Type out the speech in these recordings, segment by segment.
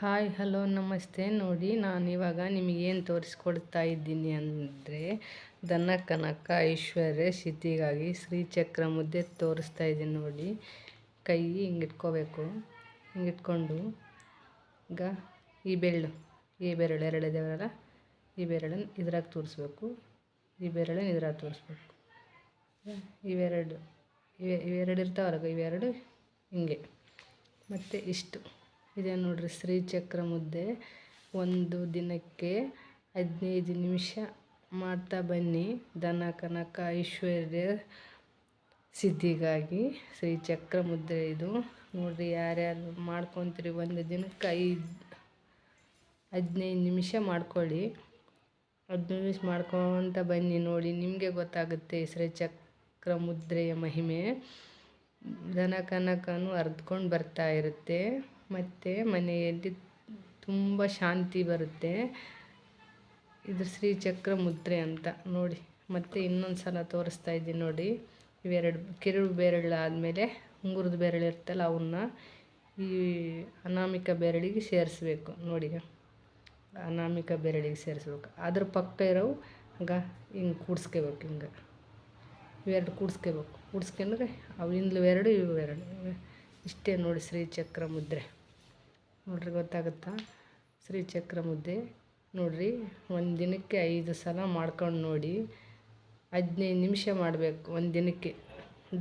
Hi, hello, ನಮಸ್ತೆ. ನೋಡಿ, ನಾನು ಇವಾಗ ನಿಮಗೇನು ತೋರಿಸ್ಕೊಡ್ತಾ ಇದ್ದೀನಿ ಅಂದರೆ ದನ ಕನಕ, ಐಶ್ವರ್ಯ ಸಿದ್ಧಿಗಾಗಿ ಶ್ರೀಚಕ್ರ ಮುದ್ದೆ ತೋರಿಸ್ತಾ ಇದ್ದೀನಿ ನೋಡಿ. ಕೈ ಹಿಂಗೆ ಇಟ್ಕೋಬೇಕು. ಹಿಂಗೆ ಇಟ್ಕೊಂಡು ಈಗ ಈ ಬೆರಳು ಈ ಬೆರಳು ಎರಡು ಇದಾವಲ್ಲ, ಈ ಬೆರಳನ್ನು ಇದ್ರಾಗ ತೋರಿಸ್ಬೇಕು. ಈ ಬೆರಳನ್ನು ಇದ್ರಾಗ ತೋರಿಸ್ಬೇಕು. ಇವೆರಡು, ಇವೆ, ಇವೆರಡು ಇರ್ತಾವಲ್ಲ, ಇವೆರಡು ಹಿಂಗೆ. ಮತ್ತು ಇಷ್ಟು. ಇದೆ ಶ್ರೀ ಶ್ರೀಚಕ್ರ ಮುದ್ದೆ. ಒಂದು ದಿನಕ್ಕೆ ಹದಿನೈದು ನಿಮಿಷ ಮಾಡ್ತಾ ಬನ್ನಿ. ದನ, ಕನಕ, ಐಶ್ವರ್ಯ ಸಿದ್ಧಿಗಾಗಿ ಶ್ರೀಚಕ್ರ ಮುದ್ದೆ ಇದು. ನೋಡ್ರಿ ಯಾರ್ಯಾರು ಮಾಡ್ಕೊತೀರಿ ಒಂದು ದಿನಕ್ಕೆ ಐದು, ಹದಿನೈದು ನಿಮಿಷ ಮಾಡ್ಕೊಳ್ಳಿ. ಹದಿನೈದು ನಿಮಿಷ ಮಾಡ್ಕೊತ ಬನ್ನಿ ನೋಡಿ, ನಿಮಗೆ ಗೊತ್ತಾಗುತ್ತೆ ಶ್ರೀಚಕ್ರ ಮುದ್ರೆಯ ಮಹಿಮೆ. ದನ, ಕನಕನೂ ಹರ್ದ್ಕೊಂಡು ಬರ್ತಾ ಇರುತ್ತೆ. ಮತ್ತು ಮನೆಯಲ್ಲಿ ತುಂಬ ಶಾಂತಿ ಬರುತ್ತೆ. ಇದು ಶ್ರೀಚಕ್ರ ಮುದ್ರೆ ಅಂತ ನೋಡಿ. ಮತ್ತು ಇನ್ನೊಂದು ಸಲ ತೋರಿಸ್ತಾ ಇದ್ದೀನಿ ನೋಡಿ. ಇವೆರಡು ಕಿರುಳು ಬೆರಳು ಆದಮೇಲೆ ಉಂಗುರದ ಬೆರಳು ಇರ್ತಲ್ಲ ಅವನ್ನ ಈ ಅನಾಮಿಕ ಬೆರಳಿಗೆ ಸೇರಿಸ್ಬೇಕು. ನೋಡಿ ಅನಾಮಿಕ ಬೆರಳಿಗೆ ಸೇರಿಸ್ಬೇಕು. ಅದ್ರ ಪಕ್ಕ ಇರೋವು ಹಂಗೆ ಹಿಂಗೆ ಕೂಡಿಸ್ಕೋಬೇಕು ಹಿಂಗೆ. ಇವೆರಡು ಕೂಡಿಸ್ಕೋಬೇಕು. ಕೂಡಿಸ್ಕೊಂಡ್ರೆ ಅವು ಎರಡು, ಇವು ಎರಡು. ಇಷ್ಟೇ ನೋಡಿ ಶ್ರೀಚಕ್ರ ಮುದ್ರೆ ನೋಡ್ರಿ ಗೊತ್ತಾಗುತ್ತಾ? ಶ್ರೀಚಕ್ರ ಮುದ್ದೆ ನೋಡಿರಿ, ಒಂದು ದಿನಕ್ಕೆ ಐದು ಸಲ ಮಾಡ್ಕೊಂಡು ನೋಡಿ, ಹದಿನೈದು ನಿಮಿಷ ಮಾಡಬೇಕು ಒಂದು ದಿನಕ್ಕೆ.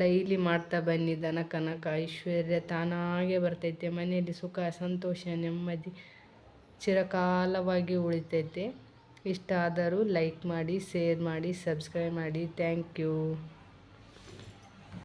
ಡೈಲಿ ಮಾಡ್ತಾ ಬನ್ನಿ, ದನ ಕನಕ, ಐಶ್ವರ್ಯ ತಾನಾಗೆ ಬರ್ತೈತೆ. ಮನೆಯಲ್ಲಿ ಸುಖ, ಸಂತೋಷ, ನೆಮ್ಮದಿ, ಚಿರಕಾಲವಾಗಿ ಉಳಿತೈತೆ. ಇಷ್ಟ ಆದರೂ ಲೈಕ್ ಮಾಡಿ, ಶೇರ್ ಮಾಡಿ, ಸಬ್ಸ್ಕ್ರೈಬ್ ಮಾಡಿ. Thank you.